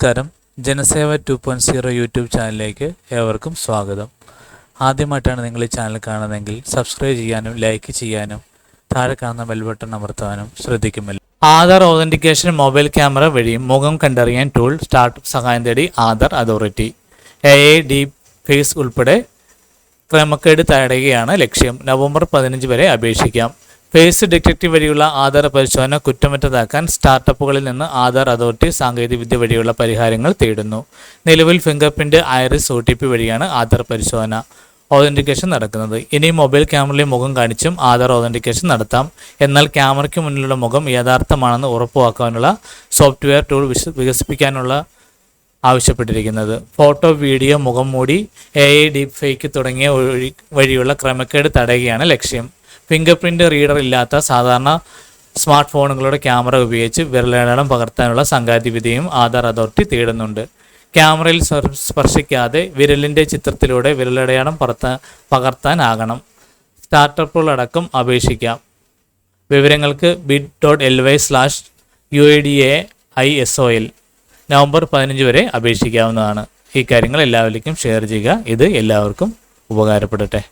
നമസ്കാരം. Janaseva two point zero YouTube ചാനലിലേക്ക് ഏവർക്കും സ്വാഗതം. ആദ്യമായിട്ടാണ് നിങ്ങൾ ഈ ചാനൽ കാണുന്നതെങ്കിൽ സബ്സ്ക്രൈബ് ചെയ്യാനും ലൈക്ക് ചെയ്യാനും താഴെ കാണുന്ന ബെൽ ബട്ടൺ അമർത്താനും ശ്രദ്ധിക്കുമല്ലോ. ആധാർ ഓതന്റിക്കേഷൻ മൊബൈൽ ക്യാമറ വഴിയും മുഖം കണ്ടറിയാൻ ടൂൾ സ്റ്റാർട്ട് സഹായം തേടി Aadhaar authority A A D face ഉൾപ്പെടെ ക്രമക്കേട് തടയുകയാണ് ലക്ഷ്യം. നവംബർ പതിനഞ്ച് വരെ അപേക്ഷിക്കാം. ഫേസ് ഡിറ്റക്റ്റീവ് വഴിയുള്ള ആധാർ പരിശോധന കുറ്റമറ്റതാക്കാൻ സ്റ്റാർട്ടപ്പുകളിൽ നിന്ന് ആധാർ അതോറിറ്റി സാങ്കേതികവിദ്യ വഴിയുള്ള പരിഹാരങ്ങൾ തേടുന്നു. നിലവിൽ fingerprint iris O T P വഴിയാണ് ആധാർ പരിശോധന ഓതന്റിക്കേഷൻ നടക്കുന്നത്. ഇനി മൊബൈൽ ക്യാമറയിലെ മുഖം കാണിച്ചും ആധാർ ഓതന്റിക്കേഷൻ നടത്താം. എന്നാൽ ക്യാമറയ്ക്ക് മുന്നിലുള്ള മുഖം യഥാർത്ഥമാണെന്ന് ഉറപ്പുവാക്കാനുള്ള സോഫ്റ്റ്വെയർ ടൂൾ വികസിപ്പിക്കാനുള്ള ആവശ്യപ്പെട്ടിരിക്കുന്നത്. ഫോട്ടോ വീഡിയോ മുഖം മൂടി എ ഐ ഡീപ് ഫേക്ക് തുടങ്ങിയ വഴി വഴിയുള്ള ക്രമക്കേട് തടയുകയാണ് ലക്ഷ്യം. ഫിംഗർ പ്രിന്റ് റീഡർ ഇല്ലാത്ത സാധാരണ സ്മാർട്ട് ഫോണുകളുടെ ക്യാമറ ഉപയോഗിച്ച് വിരലടയാളം പകർത്താനുള്ള സാങ്കേതികവിദ്യയും ആധാർ അതോറിറ്റി തേടുന്നുണ്ട്. ക്യാമറയിൽ സ്പർശിക്കാതെ വിരലിന്റെ ചിത്രത്തിലൂടെ വിരലടയാളം പറത്താൻ പകർത്താനാകണം. സ്റ്റാർട്ടപ്പുകളടക്കം അപേക്ഷിക്കാം. വിവരങ്ങൾക്ക് bid dot L Y slash U A D A I S O L November പതിനഞ്ച് വരെ അപേക്ഷിക്കാവുന്നതാണ്. ഈ കാര്യങ്ങൾ എല്ലാവരിലേക്കും ഷെയർ ചെയ്യുക. ഇത് എല്ലാവർക്കും ഉപകാരപ്പെടട്ടെ.